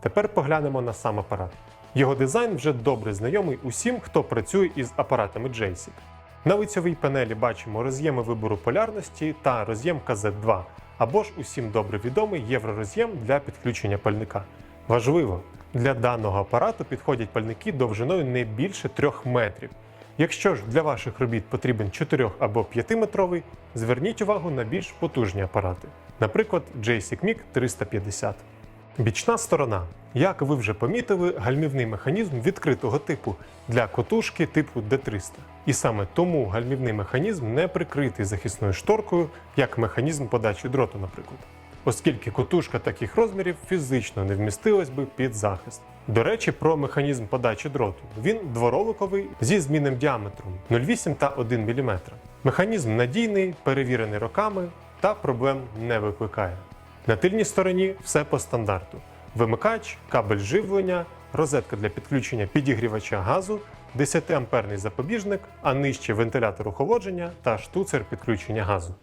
Тепер поглянемо на сам апарат. Його дизайн вже добре знайомий усім, хто працює із апаратами JSIC. На лицьовій панелі бачимо роз'єми вибору полярності та роз'єм KZ2, або ж усім добре відомий євророз'єм для підключення пальника. Важливо, для даного апарату підходять пальники довжиною не більше 3 метрів. Якщо ж для ваших робіт потрібен 4 або 5 метровий, зверніть увагу на більш потужні апарати, наприклад, JSIC MiG 350. Бічна сторона. Як ви вже помітили, гальмівний механізм відкритого типу для котушки типу D300. І саме тому гальмівний механізм не прикритий захисною шторкою, як механізм подачі дроту, наприклад. Оскільки котушка таких розмірів фізично не вмістилась би під захист. До речі, про механізм подачі дроту. Він двороликовий зі змінним діаметром 0,8 та 1 мм. Механізм надійний, перевірений роками та проблем не викликає. На тильній стороні все по стандарту: вимикач, кабель живлення, розетка для підключення підігрівача газу, 10-амперний запобіжник, а нижче вентилятор охолодження та штуцер підключення газу.